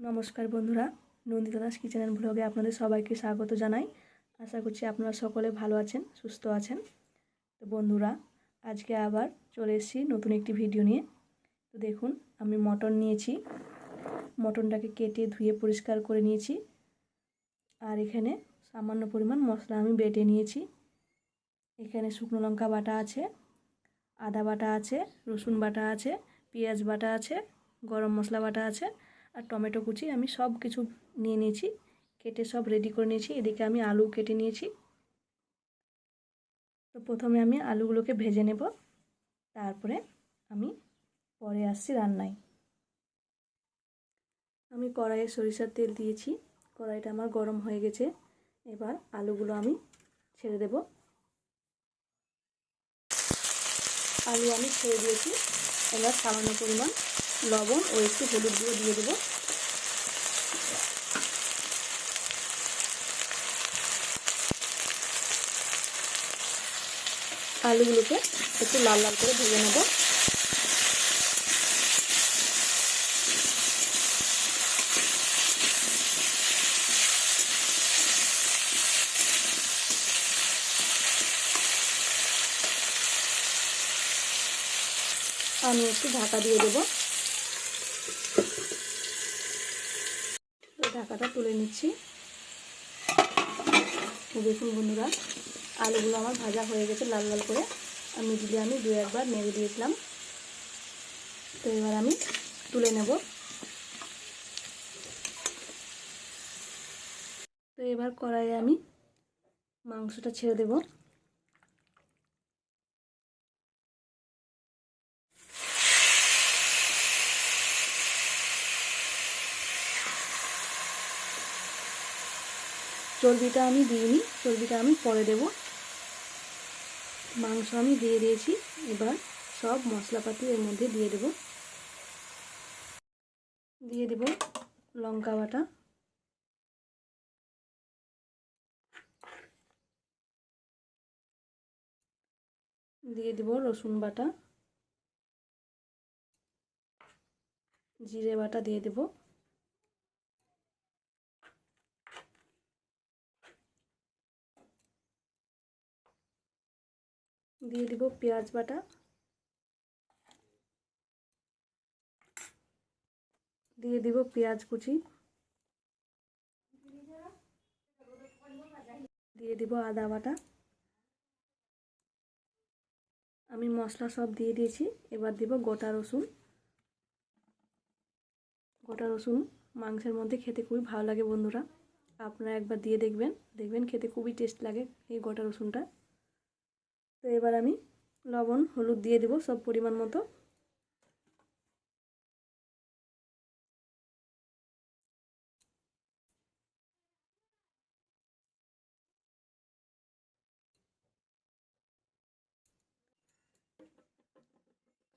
নমস্কার বন্ধুরা, Nandita Das kitchen and ব্লগে আপনাদের সবাইকে স্বাগত জানাই। আশা করছি আপনারা সকলে ভালো আছেন, সুস্থ আছেন। তো বন্ধুরা, আজকে আবার চলে এসেছি নতুন একটি ভিডিও নিয়ে। তো দেখুন, আমি মটন নিয়েছি। মটনটাকে কেটে ধুয়ে পরিষ্কার করে নিয়েছি। আর এখানে সামান্য পরিমাণ মশলা আমি বেটে নিয়েছি। এখানে শুকনো লঙ্কা বাটা আছে, আদা বাটা আছে, রসুন বাটা আছে, পেঁয়াজ বাটা আছে, গরম মশলা বাটা আছে আর টমেটো কুচি আমি সব কিছু নিয়ে নিয়েছি। কেটে সব রেডি করে নিয়েছি। এদিকে আমি আলু কেটে নিয়েছি। তো প্রথমে আমি আলুগুলোকে ভেজে নেব। তারপরে আমি পরে আসছি রান্নায়। আমি কড়াইয়ে সরিষার তেল দিয়েছি। কড়াইটা আমার গরম হয়ে গেছে। এবার আলুগুলো আমি ছেড়ে দেব। আলু আমি ছেড়ে দিয়েছি। এবার সামান্য পরিমাণ লবণ ও একটু হলুদ গুঁড়ো দিয়ে দেবো। আলুগুলোকে একটু লাল লাল করে ভেজে নেব। আমি একটু ঢাকা দিয়ে দেবো। ঢাকাটা তুলে নিচ্ছি। দেখুন বন্ধুরা, আলুগুলো আমার ভাজা হয়ে গেছে লাল লাল করে। আমি দিলে আমি দু একবার নেড়ে দিয়েছিলাম। তো এবার আমি তুলে নেব। তো এবার কড়াইয়ে আমি মাংসটা ছেড়ে দেবো। চর্বিটা আমি দিইনি, চর্বিটা আমি পরে দেব। মাংস আমি দিয়ে দিয়েছি, এবার সব মশলাপাতি এর মধ্যে দিয়ে দেব। দিয়ে দেব লঙ্কা বাটা। দিয়ে দেব রসুন বাটা। জিরে বাটা দিয়ে দেবো। দিয়ে দিব পেঁয়াজ বাটা। দিয়ে দিব পেঁয়াজ কুচি। দিয়ে দিব আদা বাটা। আমি মশলা সব দিয়ে দিয়েছি, এবার দিব গোটা রসুন। গোটা রসুন মাংসের মধ্যে খেতে খুবই ভালো লাগে বন্ধুরা। আপনারা একবার দিয়ে দেখবেন দেখবেন খেতে খুবই টেস্ট লাগে এই গোটা রসুনটা। তো এবার আমি লবণ, হলুদ দিয়ে দেবো সব পরিমাণ মতো।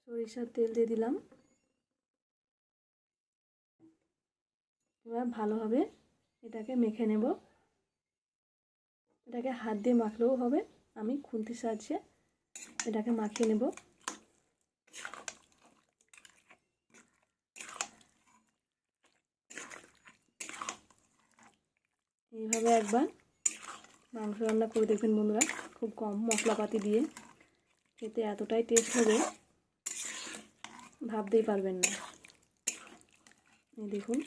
সরিষার তেল দিয়ে দিলাম। এবার ভালোভাবে এটাকে মেখে নেব। এটাকে হাত দিয়ে মাখলেও হবে। আমি খুন্তির সাহায্যে এটাকে মাখিয়ে নেব। এইভাবে একবার মাংস রান্না করে দেখবেন বন্ধুরা, খুব কম মশলাপাতি দিয়ে। খেতে এতটাই টেস্ট হবে, ভাবতেই পারবেন না। দেখুন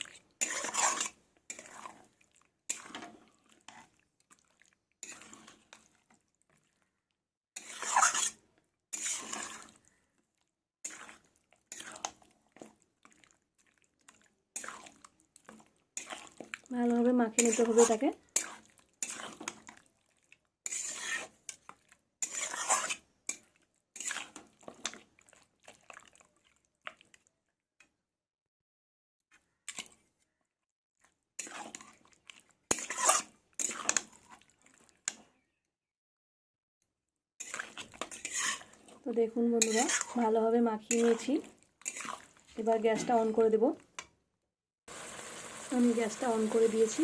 ভালোভাবে মাখিয়ে নিতে হবে এটাকে। তো দেখুন বন্ধুরা, ভালোভাবে মাখিয়ে নিয়েছি। এবার গ্যাসটা অন করে দেবো। আমি গ্যাসটা অন করে দিয়েছি।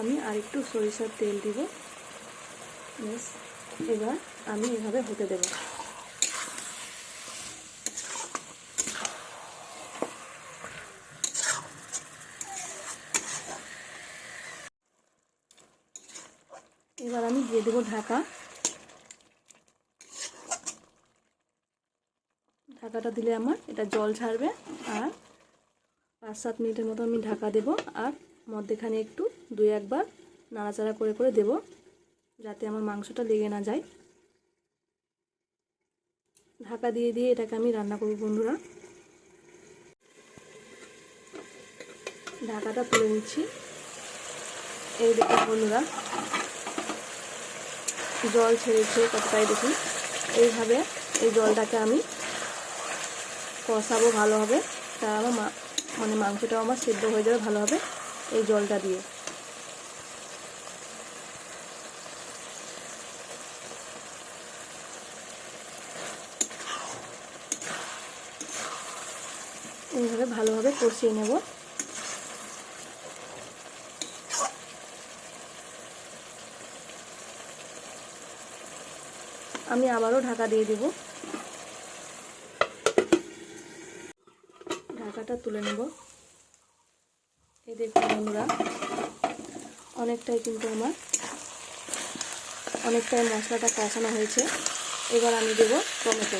আমি আরেকটু সরিষার তেল দিব। ব্যাস, এবার আমি এভাবে হতে দেব। এবার আমি দিয়ে দেবো ঢাকা। ঢাকাটা দিলে আমার এটা জল ছাড়বে আর পাঁচ সাত মিনিটের মতো আমি ঢাকা দেব আর মধ্যেখানে একটু দুই একবার নাড়াচাড়া করে করে দেব যাতে আমার মাংসটা লেগে না যায়। ঢাকা দিয়ে দিয়ে এটাকে আমি রান্না করব বন্ধুরা। ঢাকাটা তুলে নিচ্ছি। এই দেখুন বন্ধুরা, জল ছেড়েছে কতটাই দেখুন। এইভাবে এই জলটাকে আমি কষাবো ভালোভাবে। তা আমার মানে মাংসটাও আমার সেদ্ধ হয়ে যাবে ভালোভাবে এই জলটা দিয়ে। এইভাবে ভালোভাবে কষিয়ে নেব। আমি আবারও ঢাকা দিয়ে দেব। ঢাকাটা তুলে নেব। এই দেখুন বন্ধুরা, অনেকটাই কিন্তু আমার, অনেকটাই মশলাটা কষানো হয়েছে। এবার আমি দেব টমেটো।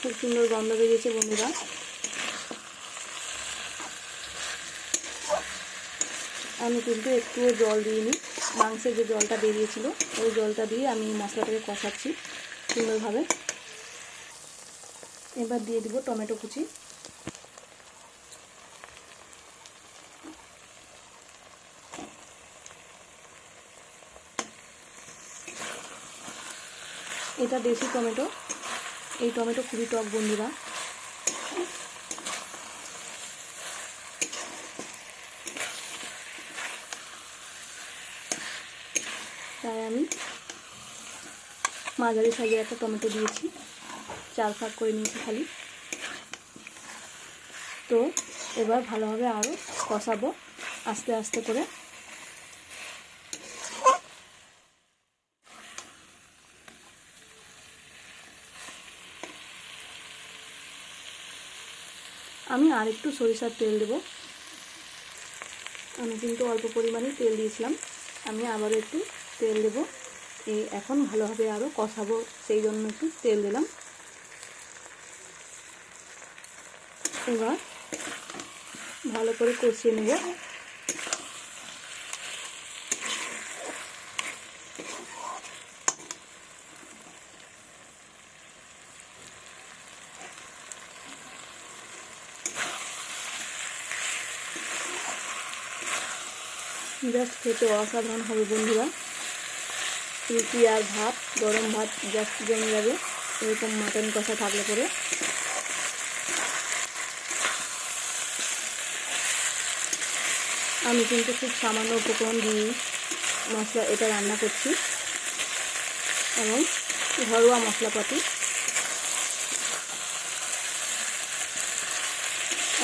খুব সুন্দর গন্ধ বেরিয়েছে বন্ধুরা। আমি কিন্তু একটুও জল দিইনি। মাংসের যে জলটা বেরিয়েছিল, ওই জলটা দিয়ে আমি মশলাটাকে কষাচ্ছি। সুন্দরভাবে এবার দিয়ে দিব টমেটো কুচি। এটা দেশি টমেটো। এই টমেটো খুবই টক বন্ধুরা। তাই আমি মাঝারি সাইজের একটা টমেটো দিয়েছি। চার ফাঁক করে নিয়েছি খালি। তো এবার ভালোভাবে আরও কষাবো, আস্তে আস্তে করে। আমি আর একটু সরিষার তেল দেব। আমি কিন্তু অল্প পরিমাণে তেল দিয়েছিলাম। আমি আবারও একটু তেল দেব। এখন ভালোভাবে আরও কষাবো, সেই জন্য একটু তেল দিলাম। এবার ভালো করে কষিয়ে নেব। জাস্ট খেতে অসাধারণ হবে বন্ধুরা। রুটি আর ভাত, গরম ভাত, জাস্ট জমে যাবে এরকম মাটন কষা থাকলে পরে। আমি কিন্তু খুব সামান্য উপকরণ দিয়ে মশলা এটা রান্না করছি। এবং ঘরোয়া মশলাপাতি।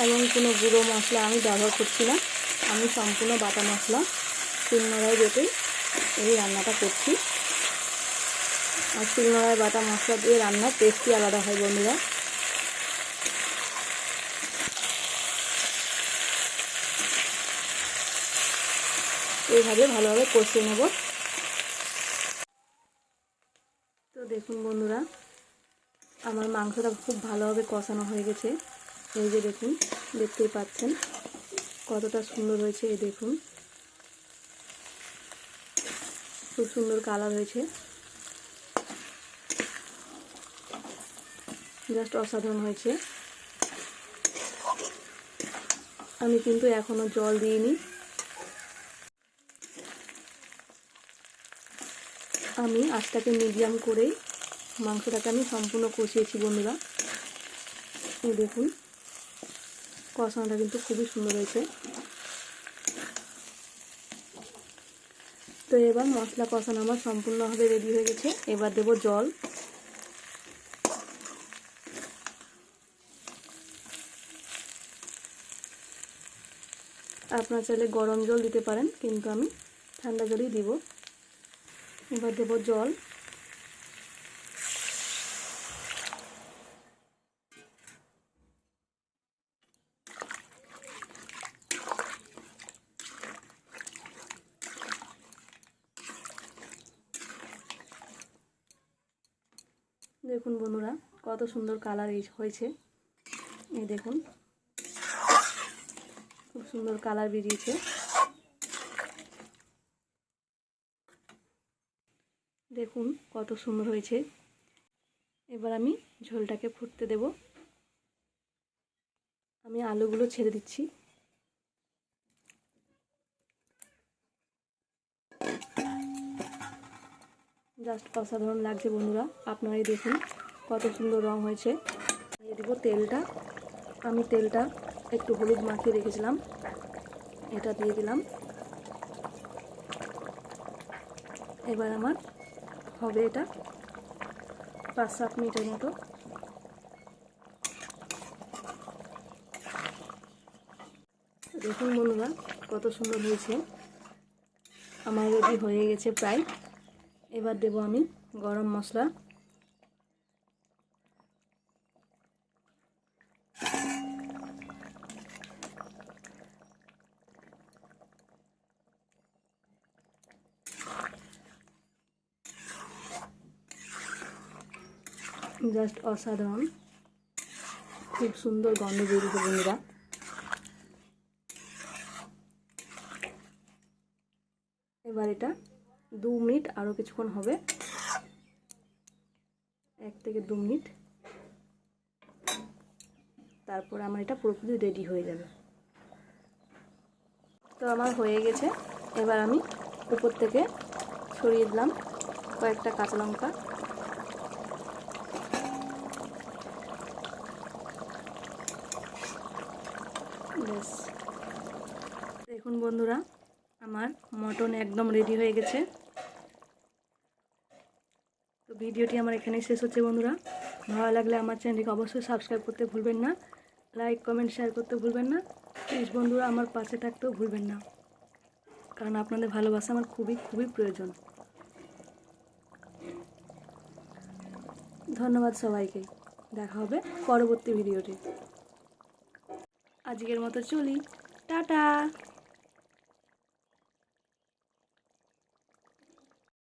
এবং কোনো গুঁড়ো মশলা আমি ব্যবহার করছি না। আমি সম্পূর্ণ বাটা মশলা, তিন শিলনোড়ায় বেটে এই রান্নাটা করছি। শিলনোড়ায় বাটা মশলা দিয়ে রান্নার টেস্টই আলাদা হয় বন্ধুরা। এইভাবে ভালোভাবে কষিয়ে নেব। তো দেখুন বন্ধুরা, আমার মাংসটা খুব ভালোভাবে কষানো হয়ে গেছে। এই যে দেখুন, দেখতেই পাচ্ছেন কতটা সুন্দর হয়েছে, এই দেখুন। খুব সুন্দর কালার হয়েছে। জাস্ট অসাধারণ হয়েছে। আমি কিন্তু এখনও জল দিইনি। আমি আজটাকে মিডিয়াম করেই মাংসটাকে আমি সম্পূর্ণ কষিয়েছি বন্ধুরা। এই দেখুন, কষানোটা কিন্তু খুবই সুন্দর হয়েছে। তো এবার মশলা কষানো আমার সম্পূর্ণভাবে রেডি হয়ে গেছে। এবার দেব জল। আপনারা চাইলে গরম জল দিতে পারেন, কিন্তু আমি ঠান্ডা জলই দিব। এবার দেব জল। দেখুন বন্ধুরা, কত সুন্দর কালার হয়েছে। এই দেখুন। সুন্দর কালার বেরিয়েছে। দেখুন কত সুন্দর হয়েছে। এবার আমি ঝোলটাকে ফুটতে দেব। আমি আলুগুলো ছেড়ে দিচ্ছি। জাস্ট অসাধারণ লাগছে বন্ধুরা, আপনারাই দেখুন কত সুন্দর রং হয়েছে। দেবো তেলটা। আমি তেলটা একটু হলুদ মাখিয়ে রেখেছিলাম। এটা দিয়ে দিলাম। এবার আমার হবে এটা পাঁচ সাত মিনিটের মতো। দেখুন বন্ধুরা, কত সুন্দর হয়েছে। আমার রেডি হয়ে গেছে প্রায়। এবার দেব আমি গরম মশলা। জাস্ট অসাধারণ। খুব সুন্দর গন্ধ বেরিয়েছে বন্ধুরা। এবার এটা দু মিনিট আরও কিছুক্ষণ হবে। এক থেকে দু মিনিট। তারপর আমার এটা পুরোপুরি রেডি হয়ে যাবে। তো আমার হয়ে গেছে। এবার আমি উপর থেকে ছড়িয়ে দিলাম কয়েকটা কাঁচা লঙ্কা ব্যাস দেখুন বন্ধুরা, আমার মটন একদম রেডি হয়ে গেছে। তো ভিডিওটি আমার এখানেই শেষ হচ্ছে বন্ধুরা। ভালো লাগলে আমার চ্যানেলটিকে অবশ্যই সাবস্ক্রাইব করতে ভুলবেন না। লাইক কমেন্ট শেয়ার করতে ভুলবেন না। প্লিজ বন্ধুরা, আমার পাশে থাকতেও ভুলবেন না। কারণ আপনাদের ভালোবাসা আমার খুবই খুবই প্রয়োজন। ধন্যবাদ সবাইকে। দেখা হবে পরবর্তী ভিডিওটি আজকের মতো চলি। টাটা!